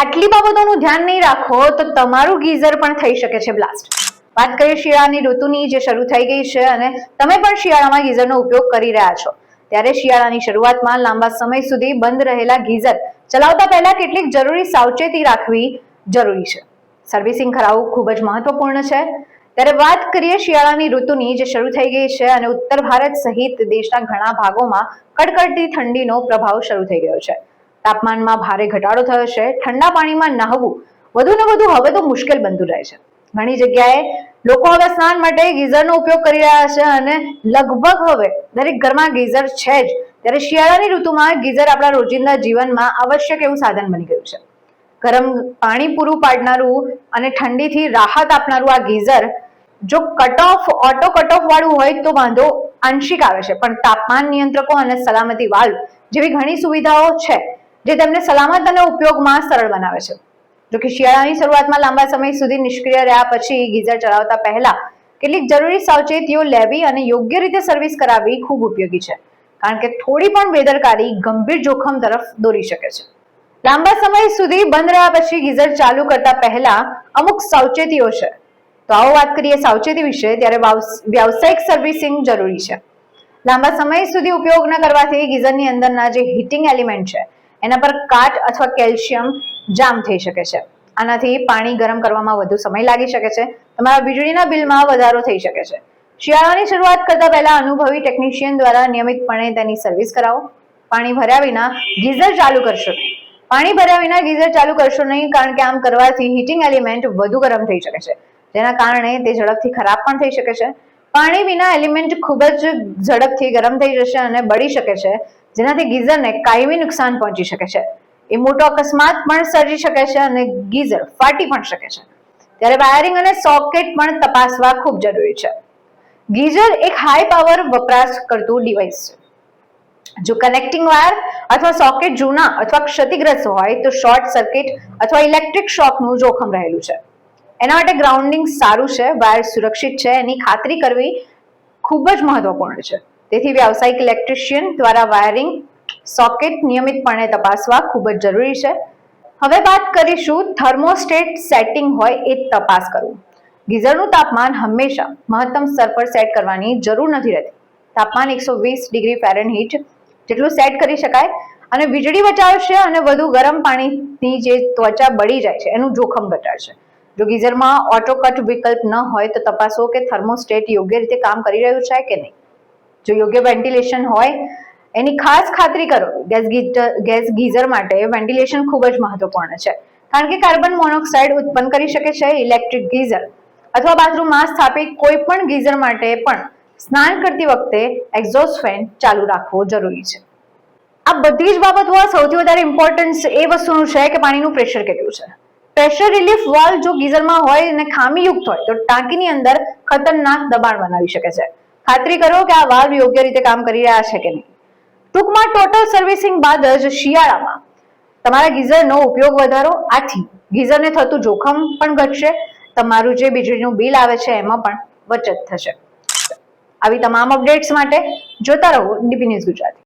આટલી બાબતોનું ધ્યાન નહીં રાખો તો તમારું ગીઝર પણ થઈ શકે છે બ્લાસ્ટ. વાત કરીએ શિયાળાની ઋતુની જે શરૂ થઈ ગઈ છે અને તમે પણ શિયાળામાં ગીઝરનો ઉપયોગ કરી રહ્યા છો. ત્યારે શિયાળાની શરૂઆતમાં લાંબા સમય સુધી બંધ રહેલા ગીઝર ચલાવતા પહેલા કેટલીક જરૂરી સાવચેતી રાખવી જરૂરી છે. સર્વિસિંગ કરાવવું ખૂબ જ મહત્વપૂર્ણ છે. ત્યારે વાત કરીએ શિયાળાની ઋતુની જે શરૂ થઈ ગઈ છે અને ઉત્તર ભારત સહિત દેશના ઘણા ભાગોમાં કડકડતી ઠંડીનો પ્રભાવ શરૂ થઈ ગયો છે. તાપમાનમાં ભારે ઘટાડો થયો છે. ઠંડા પાણીમાં નહાવું વધુ ને વધુ હવે તો મુશ્કેલ બનતું રહે છે. ઘણી જગ્યાએ લોકો હવે સ્નાન માટે ગીઝરનો ઉપયોગ કરી રહ્યા છે અને લગભગ હવે દરેક ઘરમાં ગીઝર છે જ. ત્યારે શિયાળાની ઋતુમાં ગીઝર આપણા રોજિંદા જીવનમાં આવશ્યક એવું સાધન બની ગયું છે. ગરમ પાણી પૂરું પાડનારું અને ઠંડીથી રાહત આપનારું આ ગીઝર જો cut off auto cut off વાળું હોય તો વાંધો આંશિક આવે છે. પણ તાપમાન નિયંત્રકો અને સલામતી વાલ્વ જેવી ઘણી સુવિધાઓ છે. જે તેમને સલામત અને ઉપયોગમાં સરળ બનાવે છે. જો કે શિયાળાની શરૂઆતમાં લાંબા સમય સુધી નિષ્ક્રિય રહ્યા પછી ગીઝર ચલાવતા પહેલા કેટલીક જરૂરી સાવચેતીઓ લેવી અને યોગ્ય રીતે સર્વિસ કરાવવી ખૂબ ઉપયોગી છે. કારણ કે થોડી પણ બેદરકારી ગંભીર જોખમ તરફ દોરી શકે છે. લાંબા સમય સુધી બંધ રહ્યા પછી ગીઝર ચાલુ કરતા પહેલા અમુક સાવચેતીઓ છે. તો આવો વાત કરીએ સાવચેતી વિશે, ત્યારે વ્યાવસાયિક સર્વિસિંગ જરૂરી છે. લાંબા સમય સુધી ઉપયોગ ન કરવાથી ગીઝરની અંદરના જે હીટિંગ એલિમેન્ટ છે એના પર કાટ અથવા કેલ્શિયમ જામ થઈ શકે છે. આનાથી પાણી ગરમ કરવામાં વધુ સમય લાગી શકે છે. તમારા વીજળીના બિલમાં વધારો થઈ શકે છે. શિયાળાની શરૂઆત કરતા પહેલા અનુભવી ટેકનિશિયન દ્વારા નિયમિતપણે તેની સર્વિસ કરાવો. પાણી ભર્યા વિના ગીઝર ચાલુ કરશો. પાણી ભર્યા વિના ગીઝર ચાલુ કરશો નહીં કારણ કે આમ કરવાથી હીટિંગ એલિમેન્ટ વધુ ગરમ થઈ શકે છે. જેના કારણે તે ઝડપથી ખરાબ પણ થઈ શકે છે. પાણી વિના એલિમેન્ટ ખૂબ જ ઝડપથી ગરમ થઈ જશે અને બળી શકે છે, જેનાથી ગીઝરને કાયમી નુકસાન પહોંચી શકે છે. એ મોટો અકસ્માત પણ સર્જી શકે છે અને ગીઝર ફાટી પણ શકે છે. ત્યારે વાયરિંગ અને સોકેટ પણ તપાસવા ખૂબ જરૂરી છે. ગીઝર એક હાઈ પાવર વપરાશ કરતું ડિવાઇસ છે. જો કનેક્ટિંગ વાયર અથવા સોકેટ જૂના અથવા ક્ષતિગ્રસ્ત હોય તો શોર્ટ સર્કિટ અથવા ઇલેક્ટ્રિક શોકનું જોખમ રહેલું છે. એના માટે ગ્રાઉન્ડિંગ સારું છે, વાયર સુરક્ષિત છે, એની ખાતરી કરવી ખૂબ જ મહત્વપૂર્ણ છે. તેથી વ્યાવસાયિક ઇલેક્ટ્રિશિયન દ્વારા વાયરિંગ સોકેટ નિયમિતપણે તપાસવા ખૂબ જ જરૂરી છે. હવે વાત કરીશું થર્મોસ્ટેટ સેટિંગ હોય એ તપાસ કરવું. ગીઝરનું તાપમાન હંમેશા મહત્તમ સ્તર પર સેટ કરવાની જરૂર નથી રહેતી. તાપમાન એકસો વીસ ડિગ્રી ફેરનહીટ જેટલું સેટ કરી શકાય અને વીજળી બચાવશે અને વધુ ગરમ પાણીની જે ત્વચા બળી જાય છે, એનું જોખમ ઘટાડશે. જો ગીઝરમાં ઓટો કટ વિકલ્પ ન હોય તો તપાસો કે થર્મોસ્ટેટ યોગ્ય રીતે કામ કરી રહ્યું છે કે નહીં. જો યોગ્ય વેન્ટિલેશન હોય, એની ખાસ ખાતરી કરો. ગેસ ગેસ ગીઝર માટે વેન્ટિલેશન ખૂબ જ મહત્વપૂર્ણ છે. કારણ કે કાર્બન મોનોક્સાઇડ ઉત્પન્ન કરી શકે છે ઇલેક્ટ્રિક ગીઝર. અથવા બાથરૂમમાં સ્થાપિત કોઈ પણ ગીઝર માટે પણ સ્નાન કરતી વખતે એક્ઝોસ્ટ ફેન ચાલુ રાખવો જરૂરી છે. આ બધી જ બાબતો સૌથી વધારે ઇમ્પોર્ટન્સ એ વસ્તુનું છે કે પાણીનું પ્રેશર કેટલું છે. પ્રેશર રિલીફ વાલ્વ જો ગીઝરમાં હોય અને ખામીયુક્ત હોય, તો ટાંકીની અંદર ખતરનાક દબાણ બનાવી શકે છે. ખાતરી કરો કે આ વાલ્વ યોગ્ય રીતે કામ કરી રહ્યા છે કે નહીં. ટૂંકમાં ટોટલ સર્વિસિંગ બાદ જ શિયાળામાં તમારા ગીઝરનો ઉપયોગ વધારો, આથી ગીઝરને થતું જોખમ પણ ઘટશે, તમારું જે વીજળીનું બિલ આવે છે એમાં પણ બચત થશે. આવી તમામ અપડેટ્સ માટે જોતા રહો ડીપી ન્યૂઝ ગુજરાતી.